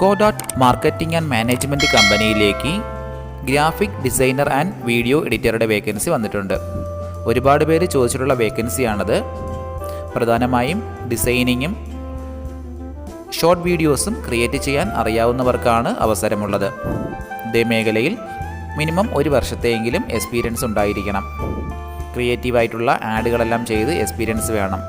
കോഡോട്ട് marketing and management കമ്പനിയിലേക്ക് graphic designer and video എഡിറ്ററുടെ vacancy വന്നിട്ടുണ്ട്. ഒരുപാട് പേര് ചോദിച്ചിട്ടുള്ള വേക്കൻസിയാണത് പ്രധാനമായും ഡിസൈനിങ്ങും ഷോർട്ട് വീഡിയോസും ക്രിയേറ്റ് ചെയ്യാൻ അറിയാവുന്നവർക്കാണ് അവസരമുള്ളത്. ഇതേ മേഖലയിൽ മിനിമം ഒരു വർഷത്തെയെങ്കിലും എക്സ്പീരിയൻസ് ഉണ്ടായിരിക്കണം. ക്രിയേറ്റീവായിട്ടുള്ള ആഡുകളെല്ലാം ചെയ്ത് എക്സ്പീരിയൻസ് വേണം.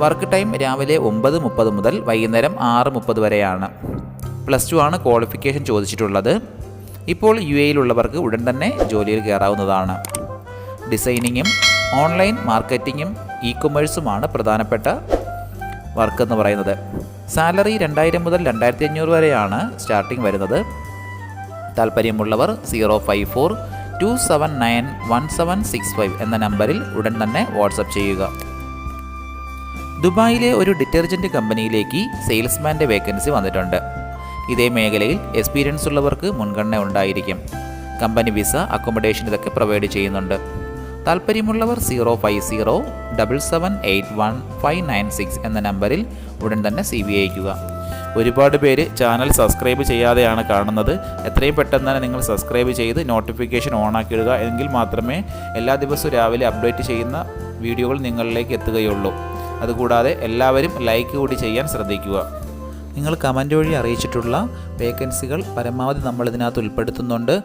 വർക്ക് ടൈം രാവിലെ ഒമ്പത് മുപ്പത് മുതൽ വൈകുന്നേരം ആറ് മുപ്പത് വരെയാണ്. പ്ലസ് ടു ആണ് ക്വാളിഫിക്കേഷൻ ചോദിച്ചിട്ടുള്ളത്. ഇപ്പോൾ യു എയിലുള്ളവർക്ക് ഉടൻ തന്നെ ജോലിയിൽ കയറാവുന്നതാണ്. ഡിസൈനിങ്ങും ഓൺലൈൻ മാർക്കറ്റിങ്ങും ഇ കൊമേഴ്സുമാണ് പ്രധാനപ്പെട്ട വർക്ക് എന്ന് പറയുന്നത്. സാലറി രണ്ടായിരം മുതൽ രണ്ടായിരത്തി അഞ്ഞൂറ് വരെയാണ് സ്റ്റാർട്ടിംഗ് വരുന്നത്. താല്പര്യമുള്ളവർ zero five four two seven nine one seven six five എന്ന നമ്പറിൽ ഉടൻ തന്നെ വാട്സപ്പ് ചെയ്യുക. ദുബായിലെ ഒരു ഡിറ്റർജന്റ് കമ്പനിയിലേക്ക് സെയിൽസ്മാന്റെ വേക്കൻസി വന്നിട്ടുണ്ട്. ഇതേ മേഖലയിൽ എക്സ്പീരിയൻസ് ഉള്ളവർക്ക് മുൻഗണന ഉണ്ടായിരിക്കും. കമ്പനി വിസ അക്കോമഡേഷൻ ഇതൊക്കെ പ്രൊവൈഡ് ചെയ്യുന്നുണ്ട്. താല്പര്യമുള്ളവർ zero five zero double seven eight one five nine six എന്ന നമ്പറിൽ ഉടൻ തന്നെ സി വി അയക്കുക ഒരുപാട് പേര് ചാനൽ സബ്സ്ക്രൈബ് ചെയ്യാതെയാണ് കാണുന്നത്. എത്രയും പെട്ടെന്ന് തന്നെ നിങ്ങൾ സബ്സ്ക്രൈബ് ചെയ്ത് നോട്ടിഫിക്കേഷൻ ഓൺ ആക്കിയിടുക എങ്കിൽ മാത്രമേ എല്ലാ ദിവസവും രാവിലെ അപ്ഡേറ്റ് ചെയ്യുന്ന വീഡിയോകൾ നിങ്ങളിലേക്ക് എത്തുകയുള്ളൂ. അതുകൂടാതെ എല്ലാവരും ലൈക്ക് കൂടി ചെയ്യാൻ ശ്രദ്ധിക്കുക. നിങ്ങൾ കമന്റ് വഴി അറിയിച്ചിട്ടുള്ള വേക്കൻസികൾ പരമാവധി നമ്മൾ ഇതിനകത്ത് ഉൾപ്പെടുത്തുന്നുണ്ട്.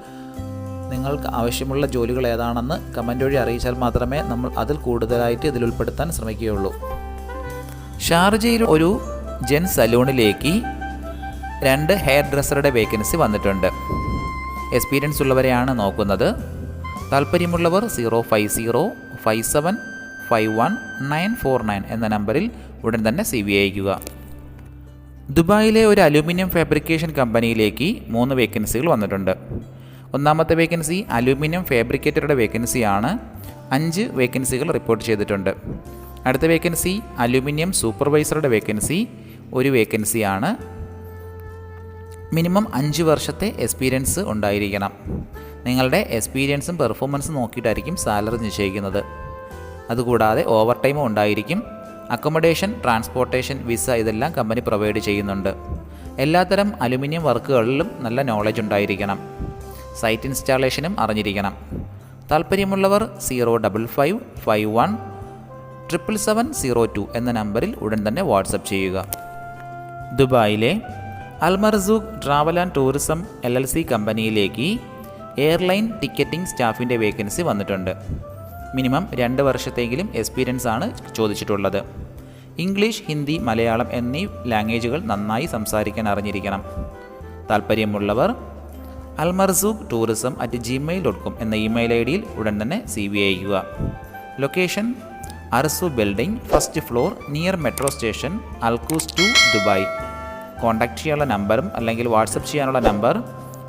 നിങ്ങൾക്ക് ആവശ്യമുള്ള ജോലികൾ ഏതാണെന്ന് കമന്റ് വഴി അറിയിച്ചാൽ മാത്രമേ നമ്മൾ അതിൽ കൂടുതലായിട്ട് ഇതിൽ ഉൾപ്പെടുത്താൻ ശ്രമിക്കുകയുള്ളൂ. ഷാർജയിൽ ഒരു ജെൻ സലൂണിലേക്ക് രണ്ട് ഹെയർ ഡ്രസ്സറുടെ വേക്കൻസി വന്നിട്ടുണ്ട്. എക്സ്പീരിയൻസ് ഉള്ളവരെയാണ് നോക്കുന്നത്. താല്പര്യമുള്ളവർ zero five zero five seven five one nine four nine എന്ന നമ്പറിൽ ഉടൻ തന്നെ സി വി അയക്കുക ദുബായിലെ ഒരു അലൂമിനിയം ഫാബ്രിക്കേഷൻ കമ്പനിയിലേക്ക് മൂന്ന് വേക്കൻസികൾ വന്നിട്ടുണ്ട്. ഒന്നാമത്തെ വേക്കൻസി അലൂമിനിയം ഫാബ്രിക്കേറ്ററുടെ വേക്കൻസിയാണ് അഞ്ച് വേക്കൻസികൾ റിപ്പോർട്ട് ചെയ്തിട്ടുണ്ട്. അടുത്ത വേക്കൻസി അലൂമിനിയം സൂപ്പർവൈസറുടെ വേക്കൻസി ഒരു വേക്കൻസിയാണ് മിനിമം അഞ്ച് വർഷത്തെ എക്സ്പീരിയൻസ് ഉണ്ടായിരിക്കണം. നിങ്ങളുടെ എക്സ്പീരിയൻസും പെർഫോമൻസും നോക്കിയിട്ടായിരിക്കും സാലറി നിശ്ചയിക്കുന്നത്. അതുകൂടാതെ ഓവർ ടൈമും ഉണ്ടായിരിക്കും. അക്കോമഡേഷൻ ട്രാൻസ്പോർട്ടേഷൻ വിസ ഇതെല്ലാം കമ്പനി പ്രൊവൈഡ് ചെയ്യുന്നുണ്ട്. എല്ലാത്തരം അലുമിനിയം വർക്കുകളിലും നല്ല നോളജ് ഉണ്ടായിരിക്കണം. സൈറ്റ് ഇൻസ്റ്റാളേഷനും അറിഞ്ഞിരിക്കണം. താല്പര്യമുള്ളവർ zero double five five one triple seven zero two എന്ന നമ്പറിൽ ഉടൻ തന്നെ വാട്സപ്പ് ചെയ്യുക. ദുബായിലെ Al Marzooq travel and tourism L L C കമ്പനിയിലേക്ക് എയർലൈൻ ടിക്കറ്റിംഗ് സ്റ്റാഫിന്റെ വേക്കൻസി വന്നിട്ടുണ്ട്. മിനിമം രണ്ട് വർഷത്തെങ്കിലും എക്സ്പീരിയൻസ് ആണ് ചോദിച്ചിട്ടുള്ളത്. ഇംഗ്ലീഷ് ഹിന്ദി മലയാളം എന്നീ ലാംഗ്വേജുകൾ നന്നായി സംസാരിക്കാൻ അറിഞ്ഞിരിക്കണം. താല്പര്യമുള്ളവർ Al Marzooq tourism at Gmail dot com എന്ന ഇമെയിൽ ഐ ഡിയിൽ ഉടൻ തന്നെ സി വി അയക്കുക location Arsu building first floor near metro station Al Quoz two Dubai contact ചെയ്യാനുള്ള നമ്പറും അല്ലെങ്കിൽ വാട്സപ്പ് ചെയ്യാനുള്ള number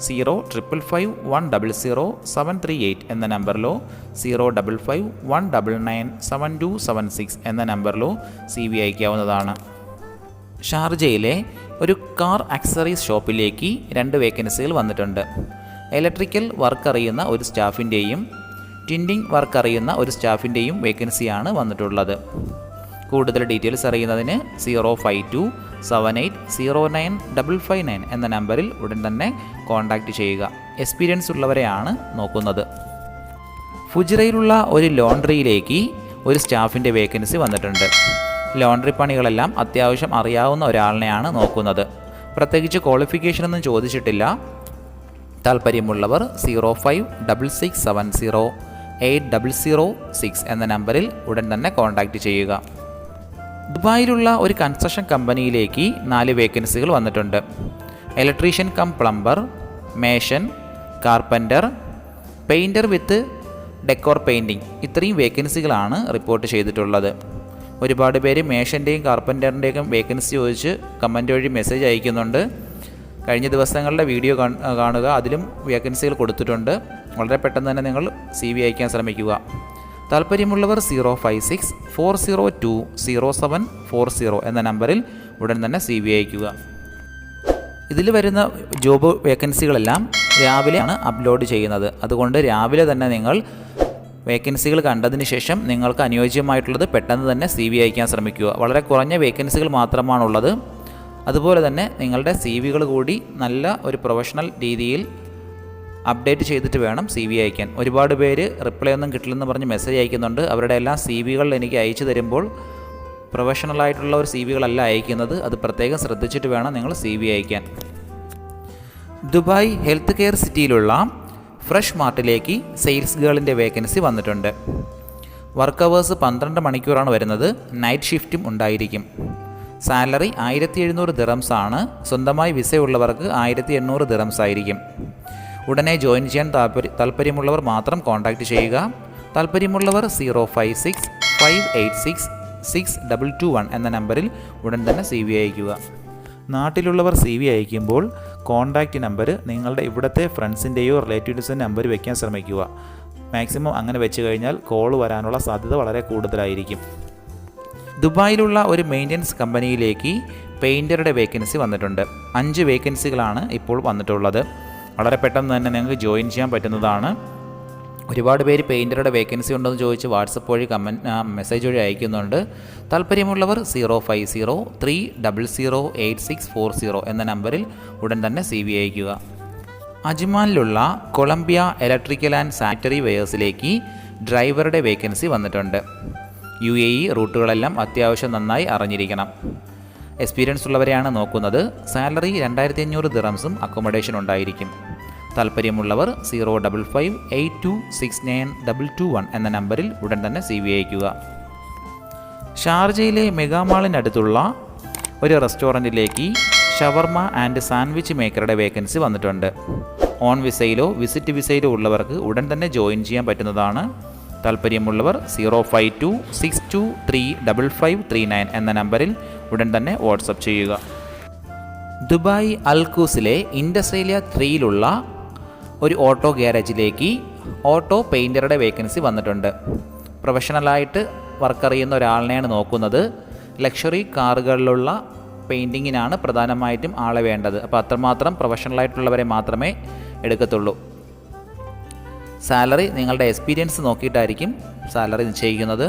zero triple five one double zero seven three eight എന്ന നമ്പറിലോ zero double five one double nine seven two seven six എന്ന നമ്പറിലോ C V അയക്കാവുന്നതാണ്. ഷാർജയിലെ ഒരു കാർ ആക്സറീസ് ഷോപ്പിലേക്ക് രണ്ട് വേക്കൻസികൾ വന്നിട്ടുണ്ട്. ഇലക്ട്രിക്കൽ വർക്ക് അറിയുന്ന ഒരു സ്റ്റാഫിന്റെയും ടിൻഡിങ് വർക്ക് അറിയുന്ന ഒരു സ്റ്റാഫിന്റെയും വേക്കൻസിയാണ് വന്നിട്ടുള്ളത്. കൂടുതൽ ഡീറ്റെയിൽസ് അറിയുന്നതിന് zero five two seven eight zero nine double five nine എന്ന നമ്പറിൽ ഉടൻ തന്നെ കോൺടാക്റ്റ് ചെയ്യുക. എക്സ്പീരിയൻസ് ഉള്ളവരെയാണ് നോക്കുന്നത്. ഫുജിറയിലുള്ള ഒരു ലോണ്ടറിയിലേക്ക് ഒരു സ്റ്റാഫിന്റെ വേക്കൻസി വന്നിട്ടുണ്ട്. ലോണ്ടറി പണികളെല്ലാം അത്യാവശ്യം അറിയാവുന്ന ഒരാളിനെയാണ് നോക്കുന്നത്. പ്രത്യേകിച്ച് ക്വാളിഫിക്കേഷനൊന്നും ചോദിച്ചിട്ടില്ല. താല്പര്യമുള്ളവർ zero five double six seven zero eight double zero six എന്ന നമ്പറിൽ ഉടൻ തന്നെ കോൺടാക്റ്റ് ചെയ്യുക. ദുബായിലുള്ള ഒരു കൺസ്ട്രക്ഷൻ കമ്പനിയിലേക്ക് നാല് വേക്കൻസികൾ വന്നിട്ടുണ്ട്. Electrician cum plumber mason carpenter painter with decor painting ഇത്രയും വേക്കൻസികളാണ് റിപ്പോർട്ട് ചെയ്തിട്ടുള്ളത്. ഒരുപാട് പേര് മേഷന്റെയും കാർപ്പന്ററിന്റെയും വേക്കൻസി ചോദിച്ച് കമന്റ് വഴി മെസ്സേജ് അയക്കുന്നുണ്ട്. കഴിഞ്ഞ ദിവസങ്ങളുടെ വീഡിയോ കാണുക അതിലും വേക്കൻസികൾ കൊടുത്തിട്ടുണ്ട്. വളരെ പെട്ടെന്ന് തന്നെ നിങ്ങൾ സി വി അയക്കാൻ ശ്രമിക്കുക. താല്പര്യമുള്ളവർ zero five six four zero two zero seven four zero എന്ന നമ്പറിൽ ഉടൻ തന്നെ സി വി അയക്കുക ഇതിൽ വരുന്ന ജോബ് വേക്കൻസികളെല്ലാം രാവിലെയാണ് അപ്ലോഡ് ചെയ്യുന്നത്. അതുകൊണ്ട് രാവിലെ തന്നെ നിങ്ങൾ വേക്കൻസികൾ കണ്ടതിന് ശേഷം നിങ്ങൾക്ക് അനുയോജ്യമായിട്ടുള്ളത് പെട്ടെന്ന് തന്നെ സി വി അയക്കാൻ ശ്രമിക്കുക. വളരെ കുറഞ്ഞ വേക്കൻസികൾ മാത്രമാണുള്ളത്. അതുപോലെ തന്നെ നിങ്ങളുടെ സി വികൾ കൂടി നല്ല ഒരു പ്രൊഫഷണൽ രീതിയിൽ അപ്ഡേറ്റ് ചെയ്തിട്ട് വേണം സി വി അയക്കാൻ. ഒരുപാട് പേര് റിപ്ലൈ ഒന്നും കിട്ടില്ലെന്ന് പറഞ്ഞ് മെസ്സേജ് അയക്കുന്നുണ്ട്. അവരുടെ എല്ലാ സി വികൾ എനിക്ക് അയച്ചു തരുമ്പോൾ പ്രൊഫഷണൽ ആയിട്ടുള്ള ഒരു സി വികളല്ല അയക്കുന്നത്. അത് പ്രത്യേകം ശ്രദ്ധിച്ചിട്ട് വേണം നിങ്ങൾ സി വി അയക്കാൻ. ദുബായ് ഹെൽത്ത് കെയർ സിറ്റിയിലുള്ള ഫ്രഷ് മാർട്ടിലേക്ക് സെയിൽസ് ഗേളിന്റെ വേക്കൻസി വന്നിട്ടുണ്ട്. വർക്ക് അവേഴ്സ് പന്ത്രണ്ട് മണിക്കൂറാണ് വരുന്നത്. നൈറ്റ് ഷിഫ്റ്റും ഉണ്ടായിരിക്കും. സാലറി ആയിരത്തി എഴുന്നൂറ് ദിറംസ് ആണ് സ്വന്തമായി വിസയുള്ളവർക്ക് ആയിരത്തി എണ്ണൂറ് ദിറംസ് ആയിരിക്കും ഉടനെ ജോയിൻ ചെയ്യാൻ താല്പര്യ താല്പര്യമുള്ളവർ മാത്രം കോൺടാക്റ്റ് ചെയ്യുക. താല്പര്യമുള്ളവർ zero five six five eight six six double two one എന്ന നമ്പറിൽ ഉടൻ തന്നെ സി വി അയക്കുക നാട്ടിലുള്ളവർ സി വി അയക്കുമ്പോൾ കോൺടാക്റ്റ് നമ്പർ നിങ്ങളുടെ ഇവിടുത്തെ ഫ്രണ്ട്സിന്റെയോ റിലേറ്റീവ്സിന്റെ നമ്പർ വയ്ക്കാൻ ശ്രമിക്കുക. മാക്സിമം അങ്ങനെ വെച്ച് കഴിഞ്ഞാൽ കോൾ വരാനുള്ള സാധ്യത വളരെ കൂടുതലായിരിക്കും. ദുബായിലുള്ള ഒരു മെയിന്റനൻസ് കമ്പനിയിലേക്ക് പെയിന്ററുടെ വേക്കൻസി വന്നിട്ടുണ്ട്. അഞ്ച് വേക്കൻസികളാണ് ഇപ്പോൾ വന്നിട്ടുള്ളത്. വളരെ പെട്ടെന്ന് തന്നെ നിങ്ങൾക്ക് ജോയിൻ ചെയ്യാൻ പറ്റുന്നതാണ്. ഒരുപാട് പേര് പെയിന്ററുടെ വേക്കൻസി ഉണ്ടെന്ന് ചോദിച്ച് വാട്സപ്പ് വഴി കമന്റ് മെസ്സേജ് വഴി അയക്കുന്നുണ്ട്. താല്പര്യമുള്ളവർ zero five zero three double zero eight six four zero എന്ന നമ്പറിൽ ഉടൻ തന്നെ സി വി അയക്കുക അജ്മാനിലുള്ള കൊളംബിയ ഇലക്ട്രിക്കൽ ആൻഡ് സാനിറ്ററി വെയേഴ്സിലേക്ക് ഡ്രൈവറുടെ വേക്കൻസി വന്നിട്ടുണ്ട്. യു എ ഇ റൂട്ടുകളെല്ലാം അത്യാവശ്യം നന്നായി അറിഞ്ഞിരിക്കണം. എക്സ്പീരിയൻസ് ഉള്ളവരെയാണ് നോക്കുന്നത്. സാലറി രണ്ടായിരത്തി അഞ്ഞൂറ് ദിറംസും അക്കോമഡേഷൻ ഉണ്ടായിരിക്കും. താല്പര്യമുള്ളവർ zero double five eight two six nine double two one എന്ന നമ്പറിൽ ഉടൻ തന്നെ സി വി അയക്കുക ഷാർജയിലെ മെഗാമാളിനടുത്തുള്ള ഒരു റെസ്റ്റോറന്റിലേക്ക് ഷവർമ ആൻഡ് സാൻഡ്വിച്ച് മേക്കറുടെ വേക്കൻസി വന്നിട്ടുണ്ട്. ഓൺ വിസയിലോ വിസിറ്റ് വിസയിലോ ഉള്ളവർക്ക് ഉടൻ തന്നെ ജോയിൻ ചെയ്യാൻ പറ്റുന്നതാണ്. താല്പര്യമുള്ളവർ zero five two six two three double five three nine എന്ന നമ്പറിൽ ഉടൻ തന്നെ വാട്സപ്പ് ചെയ്യുക. ദുബായ് അൽക്കൂസിലെ ഇൻഡസ്ട്രേലിയ ത്രീയിലുള്ള ഒരു ഓട്ടോ ഗ്യാരേജിലേക്ക് ഓട്ടോ പെയിന്ററുടെ വേക്കൻസി വന്നിട്ടുണ്ട്. പ്രൊഫഷണലായിട്ട് വർക്ക് അറിയുന്ന ഒരാളിനെയാണ് നോക്കുന്നത്. ലക്ഷറി കാറുകളിലുള്ള പെയിന്റിങ്ങിനാണ് പ്രധാനമായിട്ടും ആളെ വേണ്ടത്. അപ്പോൾ അത്രമാത്രം പ്രൊഫഷണലായിട്ടുള്ളവരെ മാത്രമേ എടുക്കത്തുള്ളൂ. സാലറി നിങ്ങളുടെ എക്സ്പീരിയൻസ് നോക്കിയിട്ടായിരിക്കും സാലറി നിശ്ചയിക്കുന്നത്.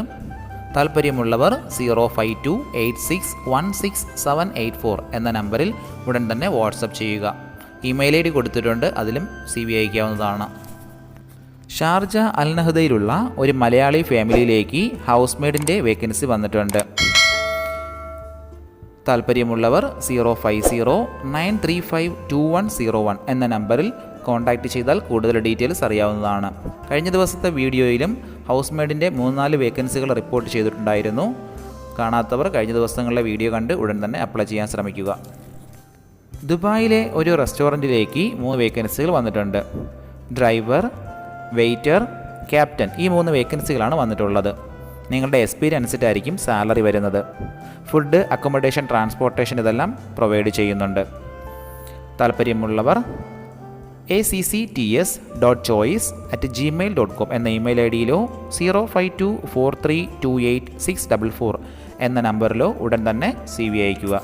താല്പര്യമുള്ളവർ zero five two eight six one six seven eight four എന്ന നമ്പറിൽ ഉടൻ തന്നെ വാട്സപ്പ് ചെയ്യുക. ഇമെയിൽ ഐ ഡി കൊടുത്തിട്ടുണ്ട് അതിലും സി വി അയക്കാവുന്നതാണ്. ഷാർജ അൽനഹദയിലുള്ള ഒരു മലയാളി ഫാമിലിയിലേക്ക് ഹൗസ് മെയ്ഡിന്റെ വേക്കൻസി വന്നിട്ടുണ്ട്. താല്പര്യമുള്ളവർ zero five zero nine three five two one zero one എന്ന നമ്പറിൽ കോൺടാക്റ്റ് ചെയ്താൽ കൂടുതൽ ഡീറ്റെയിൽസ് അറിയാവുന്നതാണ്. കഴിഞ്ഞ ദിവസത്തെ വീഡിയോയിലും ഹൗസ് മെയ്ഡിന്റെ മൂന്നാൽ വേക്കൻസികൾ റിപ്പോർട്ട് ചെയ്തിട്ടുണ്ടായിരുന്നു. കാണാത്തവർ കഴിഞ്ഞ ദിവസങ്ങളിലെ വീഡിയോ കണ്ട് ഉടൻ തന്നെ അപ്ലൈ ചെയ്യാൻ ശ്രമിക്കുക. ദുബായിലെ ഒരു റെസ്റ്റോറന്റിലേക്ക് മൂന്ന് വേക്കൻസികൾ വന്നിട്ടുണ്ട്. ഡ്രൈവർ വെയ്റ്റർ ക്യാപ്റ്റൻ ഈ മൂന്ന് വേക്കൻസികളാണ് വന്നിട്ടുള്ളത്. നിങ്ങളുടെ എക്സ്പീരിയൻസ് അനുസരിച്ചായിരിക്കും സാലറി വരുന്നത്. ഫുഡ് അക്കോമഡേഷൻ ട്രാൻസ്പോർട്ടേഷൻ ഇതെല്ലാം പ്രൊവൈഡ് ചെയ്യുന്നുണ്ട്. താല്പര്യമുള്ളവർ A C C T S dot choice at Gmail dot com എന്ന email I ഡിയിലോ zero five two four three two eight six double four എന്ന നമ്പറിലോ ഉടൻ തന്നെ സി വി അയക്കുക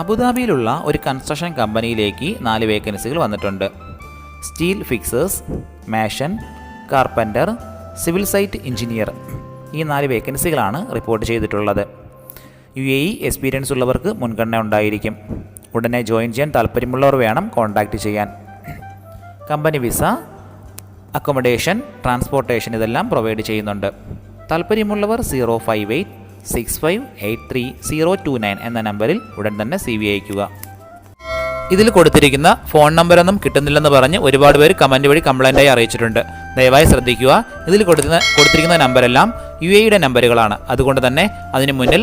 അബുദാബിയിലുള്ള ഒരു കൺസ്ട്രക്ഷൻ കമ്പനിയിലേക്ക് നാല് വേക്കൻസികൾ വന്നിട്ടുണ്ട്. Steel fixers mason carpenter civil site engineer ഈ നാല് വേക്കൻസികളാണ് റിപ്പോർട്ട് ചെയ്തിട്ടുള്ളത്. യു എ ഇ എക്സ്പീരിയൻസ് ഉള്ളവർക്ക് മുൻഗണന ഉണ്ടായിരിക്കും. ഉടനെ ജോയിൻ ചെയ്യാൻ താല്പര്യമുള്ളവർ വേണം കോൺടാക്റ്റ് ചെയ്യാൻ. കമ്പനി വിസ അക്കോമഡേഷൻ ട്രാൻസ്പോർട്ടേഷൻ ഇതെല്ലാം പ്രൊവൈഡ് ചെയ്യുന്നുണ്ട്. താല്പര്യമുള്ളവർ zero five eight six five eight three zero two nine എന്ന നമ്പറിൽ ഉടൻ തന്നെ സി വി അയക്കുക ഇതിൽ കൊടുത്തിരിക്കുന്ന ഫോൺ നമ്പറൊന്നും കിട്ടുന്നില്ലെന്ന് പറഞ്ഞ് ഒരുപാട് പേര് കമന്റ് വഴി കംപ്ലൈന്റായി അറിയിച്ചിട്ടുണ്ട്. ദയവായി ശ്രദ്ധിക്കുക. ഇതിൽ കൊടുക്കുന്ന കൊടുത്തിരിക്കുന്ന നമ്പരെല്ലാം യു എയുടെ നമ്പറുകളാണ് അതുകൊണ്ട് തന്നെ അതിന് മുന്നിൽ